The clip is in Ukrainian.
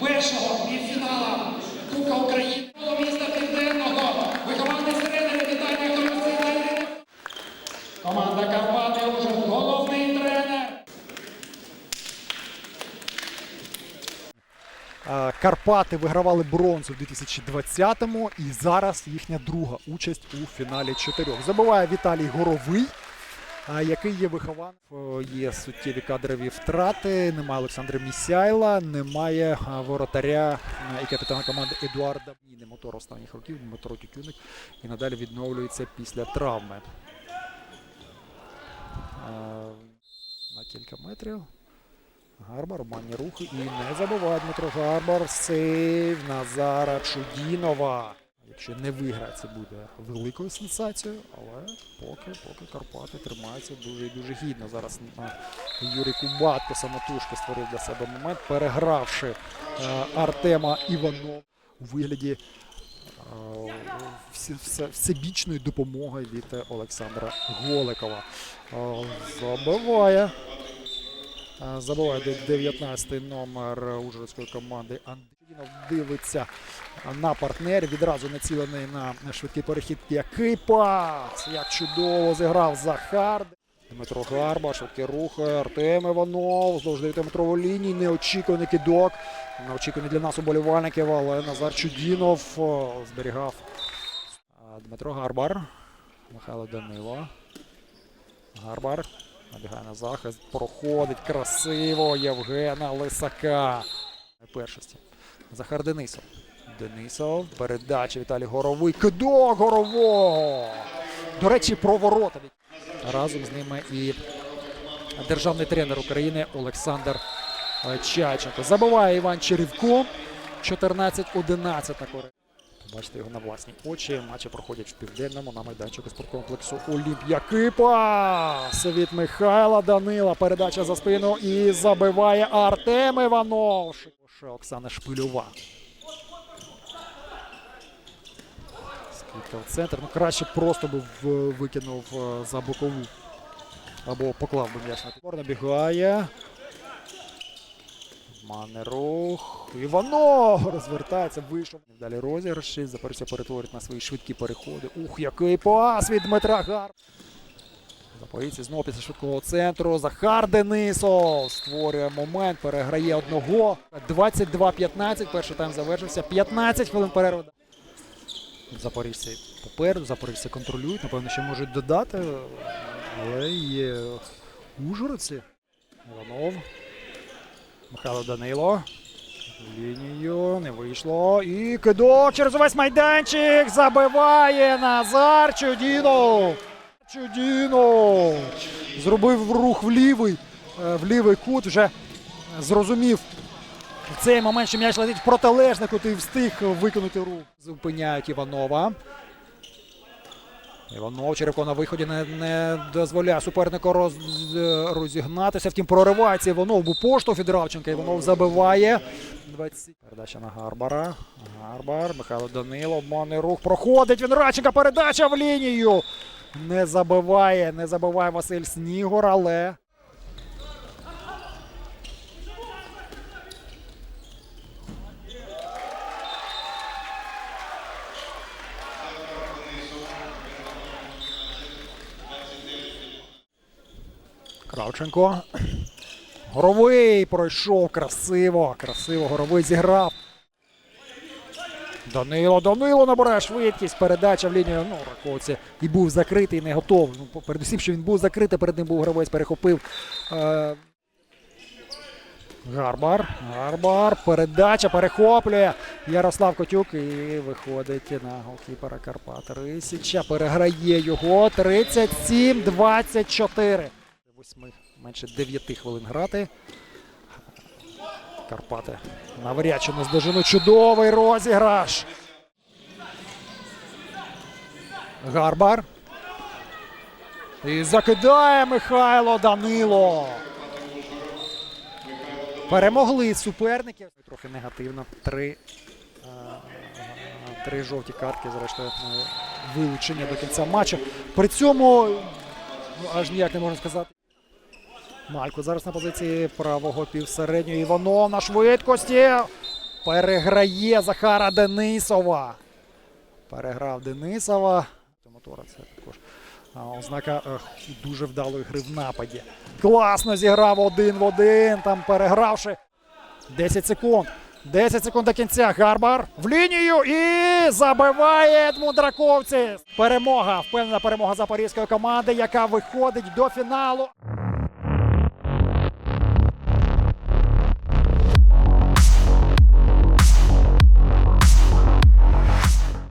першого півфінала Кубка України міста Південного. Вихованець тренера Віталія Коросина. Команда Карпати уже головний тренер. Е, Карпати вигравали бронзу в 2020-му і зараз їхня друга участь у фіналі чотирьох. Забиває Віталій Горовий, який є вихованцем. Е, Є суттєві кадрові втрати. Немає Олександра Місяйла, немає воротаря і капітана команди Едуарда. І не мотор останніх років, Дмитро Тютюник і надалі відновлюється після травми. На кілька метрів. Гарбар, обманні рухи і не забуває Дмитро Гарбар. Сейв Назара Чудінова. Якщо не виграє, це буде великою сенсацією, але поки, поки Карпати тримаються дуже і дуже гідно. Зараз Юрій Кубатко самотужки створив для себе момент, перегравши е, Артема Іванова у вигляді е, все- всебічної допомоги від Олександра Голикова. Е, Забиває. Забуває 19-й номер Ужгородської команди Андрійнов. Дивиться на партнерів. Відразу націлений на швидкий перехід. Який пас! Як чудово зіграв Захар. Дмитро Гарба, швидкі рухи. Артем Іванов. Знову ж 9-метрову лінію. Неочікуваний кидок. Неочікуваний для нас уболівальників, але Назар Чудінов зберігав Дмитро Гарбар. Михайло Данило. Гарбар. Набігає на захист, проходить красиво Євгена Лисака. Першості. Захар Денисов. Денисов. Передача Віталій Горовий. Кидок Горового. До речі, про ворота. Разом з ними і державний тренер України Олександр е, Чайченко. Забиває Іван Черевко. 14-11 на користь. Бачите його на власні очі. Матчі проходять в південному на майданчику спорткомплексу Олімп. Який Михайла Данила. Передача за спину і забиває Артем Іванов. Оксана Шпильова. Скидка в центр. Ну краще просто би викинув е, за бокову. Або поклав би м'яч на. Набігає. Мане рух. Іванов розвертається, вийшов. Далі розіграші. Запоріжжя перетворить на свої швидкі переходи. Ух, який пас від Дмитра Гар. Запоріжці знову після швидкого центру. Захар Денисов створює момент, переграє одного. 22-15. Перший тайм завершився. 15 хвилин перерви. Запоріжці попереду, запоріжці контролюють. Напевно, ще можуть додати. Але є ужгородці. Іванов. Михайло Данило. Лінію не вийшло. І кидок через увесь майданчик. Забиває Назар Чудінов. Чудінов. Зробив рух в лівий, е, в лівий кут. Вже зрозумів в цей момент, що м'яч летить в протилежний кут і встиг виконати рух. Зупиняють Іванова. Іванов Черевко на виході не, не дозволяє супернику роз, розігнатися. Втім, проривається Іванов. Був поштовх від Равченка. Іванов забиває. 20. Передача на Гарбара. Гарбар. Михайло Данило. Обманний рух. Проходить він Радченка. Передача в лінію. Не забиває. Не забиває Василь Снігор, але. Кравченко. Горовий пройшов красиво. Красиво. Горовий зіграв. Данило, Данило набирає швидкість. Передача в лінію. Ну, Раковці і був закритий, не готовий. Ну, передусім, що він був закритий, перед ним був гравець, перехопив. Е... Гарбар. Гарбар. Передача перехоплює. Ярослав Котюк і виходить на голкіпера Карпата Рисіча. Переграє його. 37-24. Восьми менше 9 хвилин грати. Карпати навряд чи наздожену чудовий розіграш. Гарбар. І закидає Михайло Данило. Перемогли суперників. Трохи негативно. Три, е, три жовті картки, зрештою, е, вилучення до кінця матчу. При цьому ну, аж ніяк не можна сказати. Малько зараз на позиції правого півсереднього. Іванов на швидкості. переграє Захара Денисова. Переграв Денисова. Мотора це також ознака е, дуже вдалої гри в нападі. Класно зіграв один в один, там перегравши. 10 секунд. 10 секунд до кінця. Гарбар в лінію і забиває Едмунд. Перемога. Впевнена перемога запорізької команди, яка виходить до фіналу.